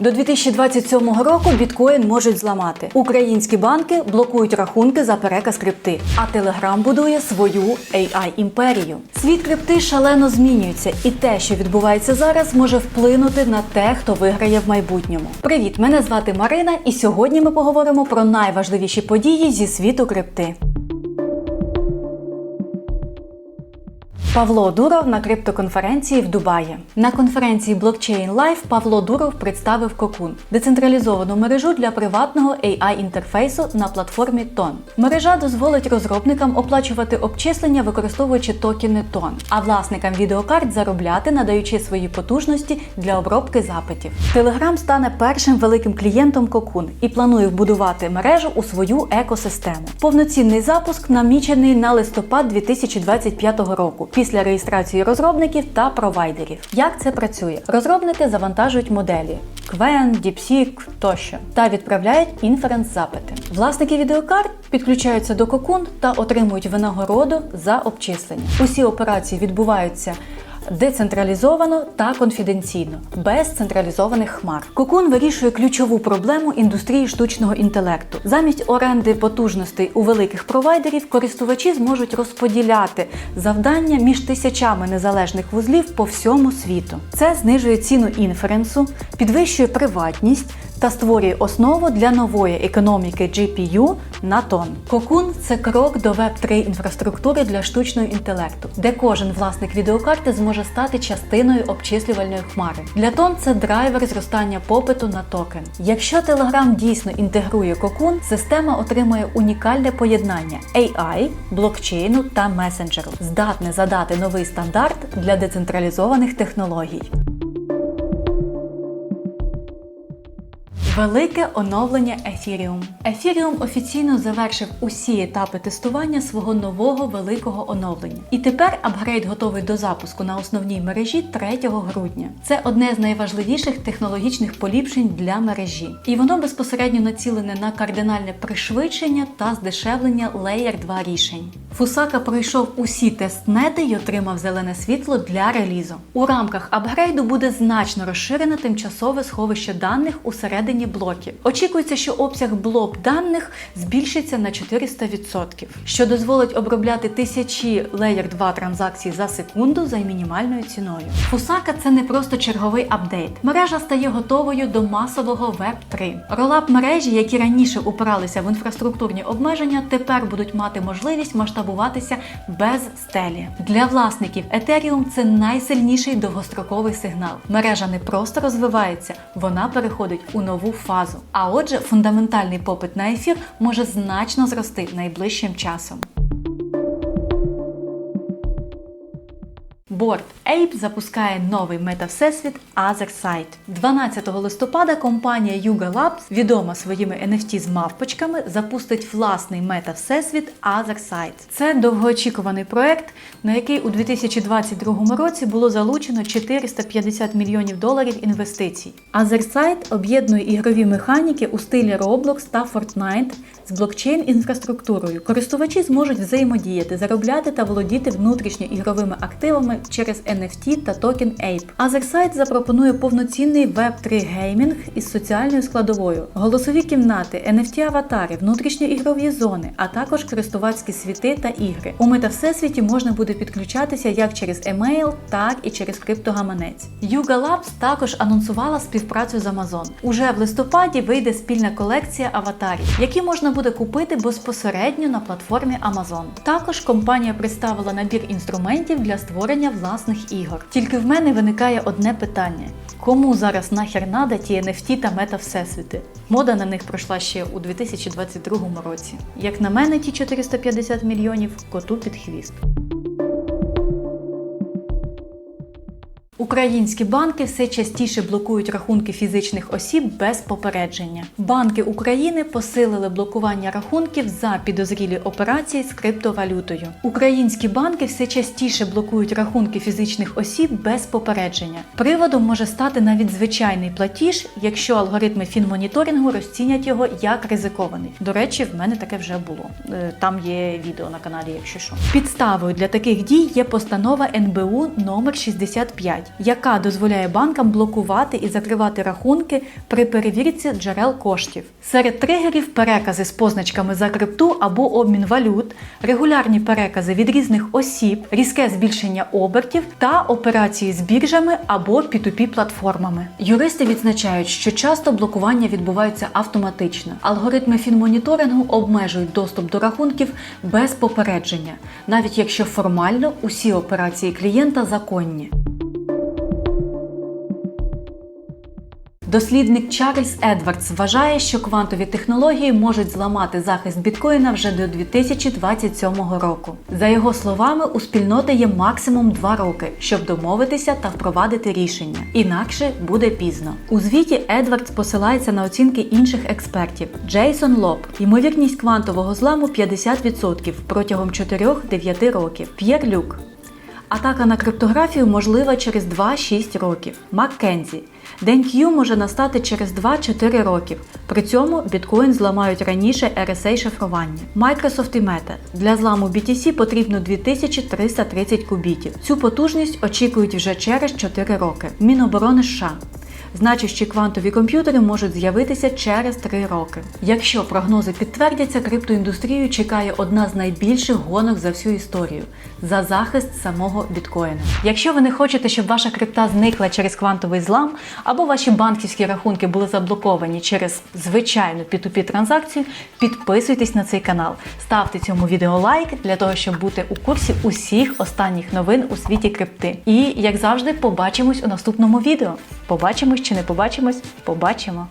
До 2027 року біткоін можуть зламати. Українські банки блокують рахунки за переказ крипти, а Телеграм будує свою AI імперію. Світ крипти шалено змінюється, і те, що відбувається зараз, може вплинути на те, хто виграє в майбутньому. Привіт, мене звати Марина, і сьогодні ми поговоримо про найважливіші події зі світу крипти. Павло Дуров на криптоконференції в Дубаї. На конференції Blockchain Live Павло Дуров представив Cocoon – децентралізовану мережу для приватного AI-інтерфейсу на платформі TON. Мережа дозволить розробникам оплачувати обчислення, використовуючи токени TON, а власникам відеокарт заробляти, надаючи свої потужності для обробки запитів. Telegram стане першим великим клієнтом Cocoon і планує вбудувати мережу у свою екосистему. Повноцінний запуск намічений на листопад 2025 року після реєстрації розробників та провайдерів. Як це працює? Розробники завантажують моделі Квен, DeepSeek тощо та відправляють інференс запити. Власники відеокарт підключаються до кокун та отримують винагороду за обчислення. Усі операції відбуваються децентралізовано та конфіденційно, без централізованих хмар. Кокун вирішує ключову проблему індустрії штучного інтелекту. Замість оренди потужностей у великих провайдерів користувачі зможуть розподіляти завдання між тисячами незалежних вузлів по всьому світу. Це знижує ціну інференсу, підвищує приватність. Та створює основу для нової економіки GPU на тон. Кокун це крок до Web3 інфраструктури для штучного інтелекту, де кожен власник відеокарти зможе стати частиною обчислювальної хмари. Для тон це драйвер зростання попиту на токен. Якщо Telegram дійсно інтегрує Cocoon, система отримує унікальне поєднання AI, блокчейну та месенджеру, здатне задати новий стандарт для децентралізованих технологій. Велике оновлення Ethereum. Ethereum офіційно завершив усі етапи тестування свого нового великого оновлення. І тепер апгрейд готовий до запуску на основній мережі 3 грудня. Це одне з найважливіших технологічних поліпшень для мережі. І воно безпосередньо націлене на кардинальне пришвидшення та здешевлення Layer 2 рішень. Фусака пройшов усі тестнети і отримав зелене світло для релізу. У рамках апгрейду буде значно розширене тимчасове сховище даних усередині блоків. Очікується, що обсяг блок даних збільшиться на 400%, що дозволить обробляти тисячі Layer 2 транзакцій за секунду за мінімальною ціною. Фусака це не просто черговий апдейт. Мережа стає готовою до масового Web 3. Ролап мережі, які раніше упиралися в інфраструктурні обмеження, тепер будуть мати можливість масштабуватися без стелі. Для власників Ethereum це найсильніший довгостроковий сигнал. Мережа не просто розвивається, вона переходить у нову фазу. А отже, фундаментальний попит на ефір може значно зрости найближчим часом. Board Ape запускає новий мета-всесвіт Other 12 листопада компанія Yuga Labs, відома своїми NFT з мавпочками, запустить власний мета-всесвіт Це довгоочікуваний проект, на який у 2022 році було залучено 450 мільйонів доларів інвестицій. Other об'єднує ігрові механіки у стилі Roblox та Fortnite з блокчейн-інфраструктурою. Користувачі зможуть взаємодіяти, заробляти та володіти внутрішньоігровими активами через NFT та токен Ape. Otherсide запропонує повноцінний Web3 геймінг із соціальною складовою, голосові кімнати, NFT-аватари, внутрішньоігрові зони, а також користувацькі світи та ігри. У метавсесвіті можна буде підключатися як через емейл, так і через криптогаманець. Yuga Labs також анонсувала співпрацю з Amazon. Уже в листопаді вийде спільна колекція аватарів, які можна буде купити безпосередньо на платформі Amazon. Також компанія представила набір інструментів для створення власних ігор. Тільки в мене виникає одне питання: кому зараз нахер надо ті NFT та мета всесвіти? Мода на них пройшла ще у 2022 році. Як на мене, ті 450 мільйонів коту під хвіст. Українські банки все частіше блокують рахунки фізичних осіб без попередження. Банки України посилили блокування рахунків за підозрілі операції з криптовалютою. Українські банки все частіше блокують рахунки фізичних осіб без попередження. Приводом може стати навіть звичайний платіж, якщо алгоритми фінмоніторингу розцінять його як ризикований. До речі, в мене таке вже було. Е, Там є відео на каналі, якщо що. Підставою для таких дій є постанова НБУ номер 65 яка дозволяє банкам блокувати і закривати рахунки при перевірці джерел коштів. Серед тригерів перекази з позначками за крипту або обмін валют, регулярні перекази від різних осіб, різке збільшення обертів та операції з біржами або P2P платформами. Юристи відзначають, що часто блокування відбуваються автоматично. Алгоритми фінмоніторингу обмежують доступ до рахунків без попередження, навіть якщо формально усі операції клієнта законні. Дослідник Чарльз Едвардс вважає, що квантові технології можуть зламати захист біткоїна вже до 2027 року. За його словами, у спільноти є максимум 2 роки, щоб домовитися та впровадити рішення. Інакше буде пізно. У звіті Едвардс посилається на оцінки інших експертів. Джейсон Лоб, ймовірність квантового зламу 50% протягом 4-9 років. П'єр Люк. Атака на криптографію можлива через 2-6 років. Маккензі. День Q може настати через 2-4 роки. При цьому біткоін зламають раніше RSA шифрування. Microsoft і Meta. Для зламу BTC потрібно 2330 кубітів. Цю потужність очікують вже через 4 роки. Міноборони США. Значущі квантові комп'ютери можуть з'явитися через 3 роки. Якщо прогнози підтвердяться, криптоіндустрію чекає одна з найбільших гонок за всю історію за захист самого біткоїна. Якщо ви не хочете, щоб ваша крипта зникла через квантовий злам, або ваші банківські рахунки були заблоковані через звичайну P2P транзакцію, підписуйтесь на цей канал, ставте цьому відео лайк для того, щоб бути у курсі усіх останніх новин у світі крипти. І як завжди, побачимось у наступному відео. Побачимось чи не побачимось? Побачимо!